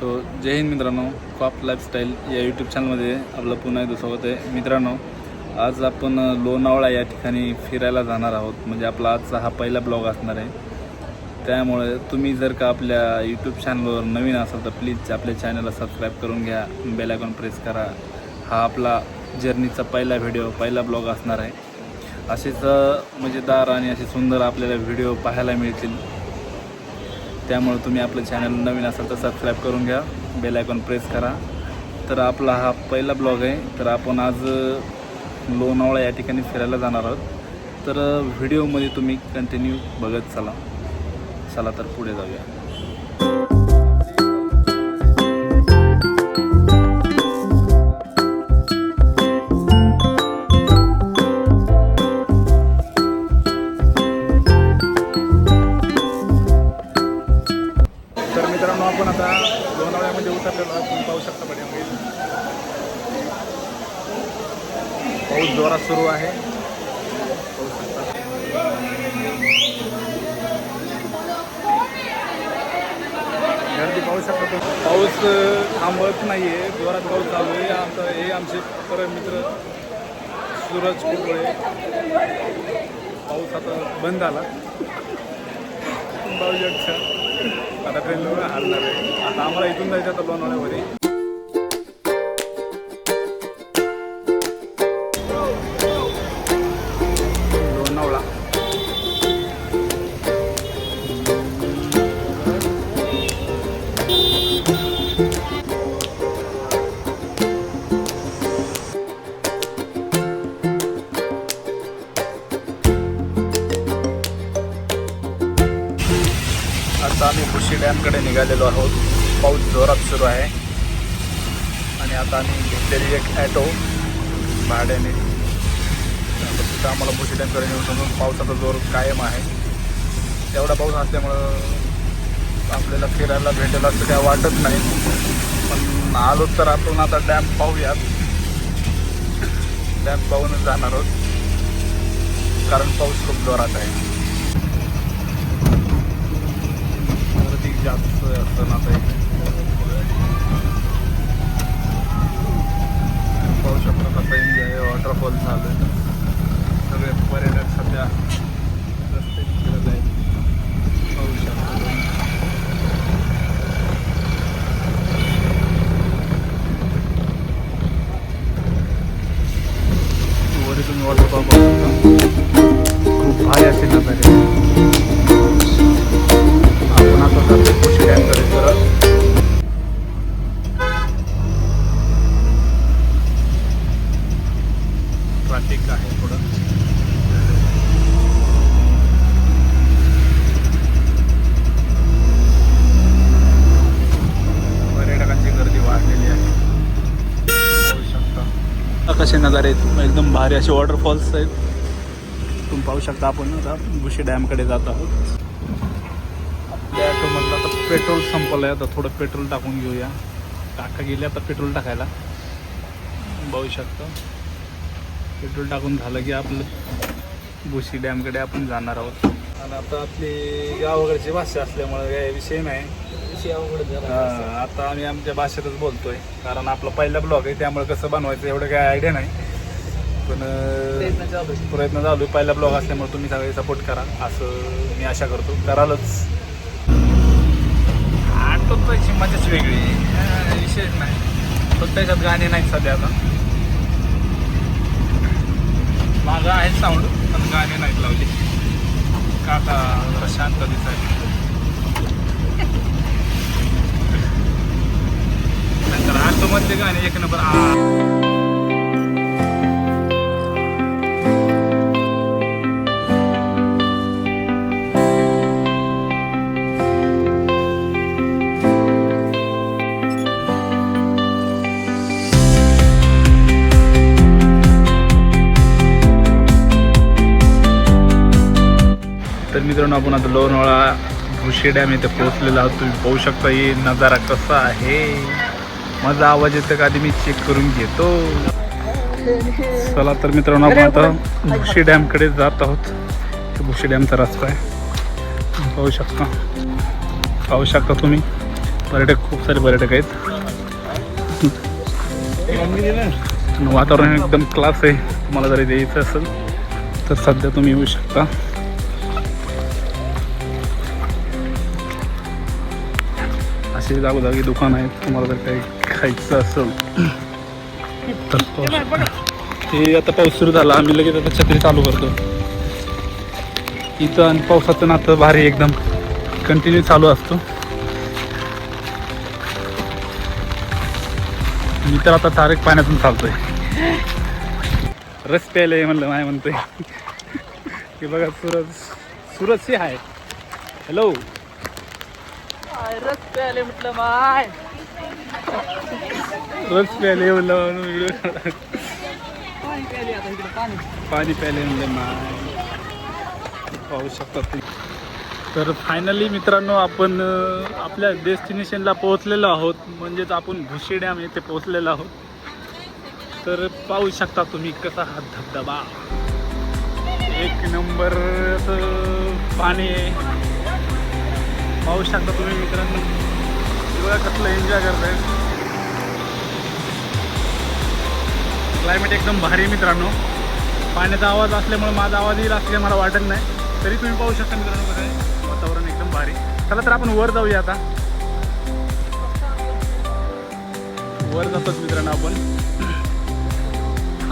So जय हिंद मित्रांनो COP lifestyle या YouTube चॅनलमध्ये आपलं पुन्हा एकदा स्वागत आहे. मित्रांनो आज आपण लोणावळा या ठिकाणी फिरायला जाणार आहोत. म्हणजे आपला आजचा हा पहिला ब्लॉग असणार आहे. त्यामुळे तुम्ही जर का आपल्या यूट्यूब चॅनलवर नवीन असाल तर प्लीज आपल्या चॅनलला सबस्क्राईब करून घ्या. बेल आयकॉन प्रेस करा. हा आपला जर्नीचा पहिला व्हिडिओ पहिला ब्लॉग असणार आहे. असेच मजेदार आणि असे सुंदर आपल्याला व्हिडिओ पाहायला मिळतील. त्यामुळे तुम्ही आपलं चॅनल नवीन असाल तर सबस्क्राईब करून घ्या. बेल आयकॉन प्रेस करा. तर आपला हा पहिला ब्लॉग आहे. तर आपण आज लोणावळा या ठिकाणी फिरायला जाणार आहोत. तर व्हिडिओमध्ये तुम्ही कंटिन्यू बघत चला. चला तर पुढे जाऊया. अशा प्रकारे पाऊस थांबत नाही आहे जोरात पाऊस चालू आहे. आमचा हे आमचे परम मित्र सूरज कुंबळे. पाऊस आता बंद झाला पाहू आता ट्रेनवर हलणार आहे. आता आम्हाला इथून जायचं आता लोणावळ्यामध्ये आता आम्ही खुशी डॅमकडे निघालेलो आहोत. पाऊस जोरात सुरू आहे. आणि आता आम्ही घेतलेली एक ॲटो भाड्याने. आता तिथं आम्हाला खुशी डॅमकडे नेऊन समजून पावसाचा जोर कायम आहे. तेवढा पाऊस असल्यामुळं आपल्याला फिरायला भेटेल असं काय वाटत नाही. पण आलो तर आपण आता डॅम पाहूयात. डॅम पाहूनच जाणार आहोत. कारण पाऊस खूप जोरात आहे गर्दी जास्त असतं ना आता इथे पाहू शकतो कसं एन्जॉय वॉटरफॉल चालू आहे सगळे पर्यटक सध्या ट्रॅफिक आहे थोडं. पर्यटकांची गर्दी वाढलेली आहे. पाहू शकता. कसे नजारे आहेत एकदम भारी असे वॉटरफॉल्स आहेत. तुम्ही पाहू शकता आपण आता भुशी डॅमकडे जात आहोत. आपल्या ॲटोमधलं आता पेट्रोल संपलं आहे आता थोडं पेट्रोल टाकून घेऊया. काका गेले आता पेट्रोल टाकायला. बघू शकतो. पेट्रोल टाकून झालं की आपलं भुशी डॅमकडे आपण जाणार आहोत. आणि आता आपली गावाकडची भाषा असल्यामुळे काही विषय नाही. आता आम्ही आमच्या भाषेतच बोलतोय. कारण आपला पहिला ब्लॉग आहे त्यामुळे कसं बनवायचं एवढं काही आयडिया नाही. पण प्रयत्न चालू आहे. पहिला ब्लॉग असल्यामुळे तुम्ही सगळे सपोर्ट करा. असं मी आशा करतो. करालच. आठवतची मजाच वेगळी विशेष नाही. पण त्याच्यात गाणे नाहीत सध्या आता. मागं आहे साऊंड पण गाणे नाहीत लावले. काका जरा शांत दिसायला नंतर आठवमधले गाणे एक नंबर आ. तर मित्रांनो आपण आता लोणावळा भुशी डॅम इथे पोहोचलेला आहोत. तुम्ही पाहू शकता ही नजारा कसा आहे. माझा आवाज येतो का आधी मी चेक करून घेतो. चला तर मित्रांनो आपण आता भुशी डॅमकडे जात आहोत. भुशी डॅमचा रस्ता आहे. पाहू शकता. पाहू शकता तुम्ही. पर्यटक खूप सारे पर्यटक आहेत. वातावरण एकदम क्लास आहे. तुम्हाला जरी द्यायचं असेल तर सध्या तुम्ही येऊ शकता. असे जागोजागी दुकान आहेत तुम्हाला जर काही खायचं असेल तर हे आता पाऊस सुरू झाला. आम्ही लगेच आता छत्री चालू करतो. इथं आणि पावसाचं नातं भारी एकदम. कंटिन्यू चालू असतो. मी तर आता तारेक पाण्यातून चालतोय. रस प्यायला म्हणलं माय म्हणतोय. की बघा सूरज सूरज से आहे. हॅलो रस प्याले म्हटलं माय रस प्यायला म्हणलं म्हणून व्हिडिओ पाणी प्याले आता इकडे पाणी. पाणी प्यायले म्हणलं माय पाहू शकता तुम्ही. तर फायनली मित्रांनो आपण आपल्या डेस्टिनेशनला पोहोचलेलो आहोत. म्हणजेच आपण भुशी डॅम येथे पोहोचलेलो आहोत. तर पाहू शकता तुम्ही कसा हा धबधबा. एक नंबर पाणी आहे. पाहू शकता तुम्ही मित्रांनो. बघा कसलं एन्जॉय करताय. क्लायमेट एकदम भारी मित्रांनो. पाण्याचा आवाज असल्यामुळे माझा आवाज येईल असं मला वाटत नाही. तरी तुम्ही पाहू शकता मित्रांनो कसं आहे. वातावरण एकदम भारी चला तर आपण वर जाऊया आता. वर जातोच मित्रांनो आपण.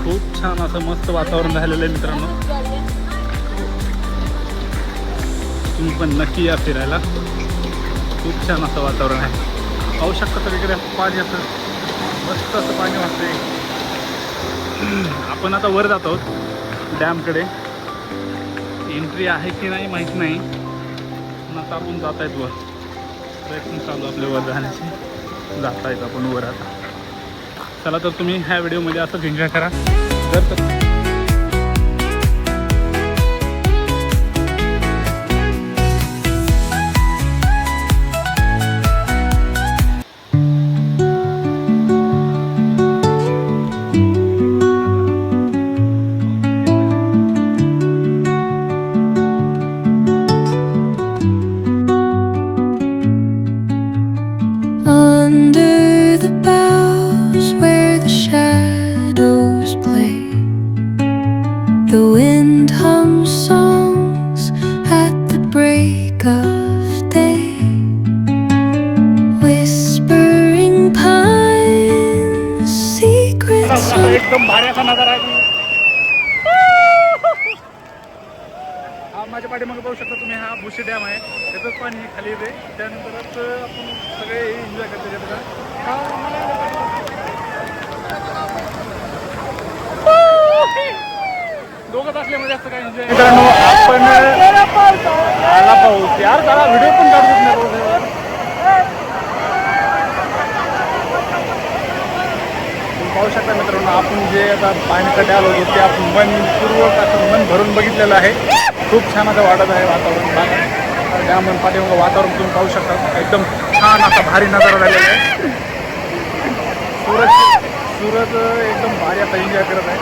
खूप छान असं मस्त वातावरण झालेलं आहे मित्रांनो. तुम्ही पण नक्की या फिरायला. खूप छान असं वातावरण आहे. पाहू शकता तर इकडे पाणी असं मस्त असं पाणी वाटते आपण आता वर जात आहोत डॅमकडे. एंट्री आहे की नाही माहीत नाही. पण आता आपण जात आहेत वर. प्रयत्न चालू आपले वर जाण्याचे. जात आहेत आपण वर आता. चला तर तुम्ही ह्या व्हिडिओमध्ये असंच एन्जॉय करा. जर तर एकदम भारी असा नजारा आहे. हा माझ्या पाठीमागे पाहू शकता तुम्ही हा भुशी डॅम आहे. त्याचंच पाणी खाली येते. त्यानंतरच आपण सगळे एन्जॉय करतो दोघं असल्यामध्ये असं काय एन्जॉय मित्रांनो आपण आला पाऊस. यार जरा व्हिडिओ पण काढू देत नाही पावसाळ्यावर. तुम्ही पाहू शकता मित्रांनो आपण जे आता पाण्यासाठी आलो होतो ते आपण मनपूर्वक असं मन भरून बघितलेलं आहे. खूप छान असं वाटत आहे वातावरण त्यामुळे पाठीमागं वातावरण तुम्ही पाहू शकता. एकदम छान असा भारी नजारा झालेला आहे. सूरज सूरज एकदम भारी आता एन्जॉय करत आहे.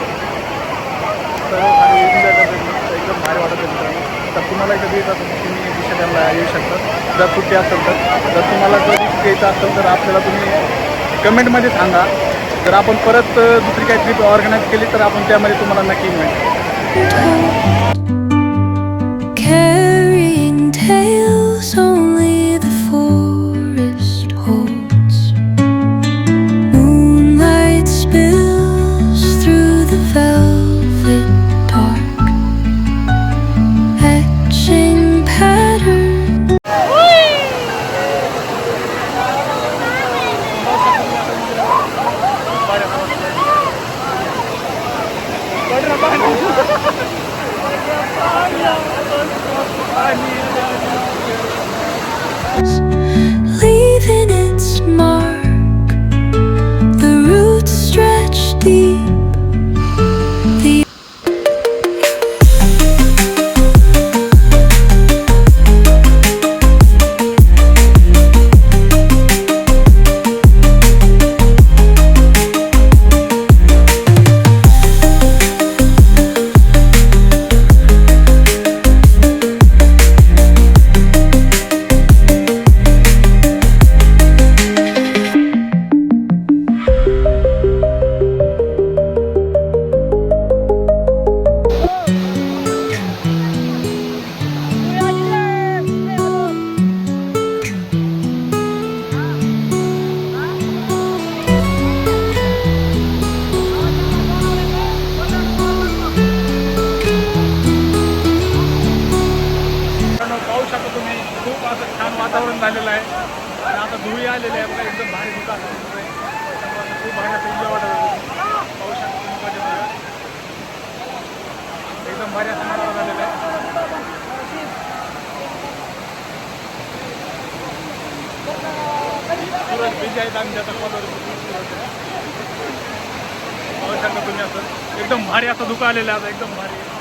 सर्व एन्जॉय करत एकदम भारी वाटत आहे मित्रांनो. तर तुम्हाला कधी येत असेल तुम्ही दुसऱ्याला येऊ शकता. जर सुट्टी असेल तर. जर तुम्हाला कधी येत असेल तर आपल्याला तुम्ही कमेंटमध्ये सांगा. जर आपण परत दुसरी काही ट्रिप ऑर्गनाईज केली तर आपण त्यामध्ये तुम्हाला नक्की मिळेल. eyes. वातावरण झालेलं आहे. आणि आता धुळी आलेले आहे. बघा एकदम भारी दुकान खूप भारी असं वाटत. पाहू शकतो एकदम भारी असं मला झालेलं आहे. सूरज बीज आहेत आमच्या तकवावर पाहू शकता तुम्ही असं एकदम भारी असं धुका आलेलं आहे. आता एकदम भारी.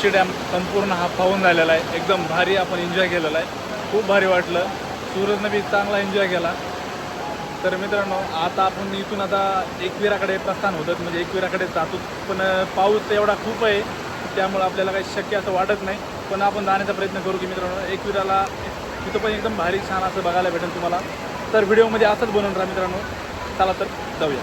आपला डॅम संपूर्ण हा पाहून झालेला आहे. एकदम भारी आपण एन्जॉय केलेला आहे. खूप भारी वाटलं. सूरजनं बी चांगला एन्जॉय केला. तर मित्रांनो आता आपण इथून आता एकविराकडे प्रस्थान होतं. म्हणजे एकविराकडे जातो. पण पाऊस एवढा खूप आहे. त्यामुळं आपल्याला काही शक्य असं वाटत नाही. पण आपण जाण्याचा प्रयत्न करू की मित्रांनो एकविराला तिथं पण एकदम भारी छान असं बघायला भेटेल तुम्हाला. तर व्हिडिओमध्ये असंच बनवून राहा मित्रांनो. चला तर जाऊया.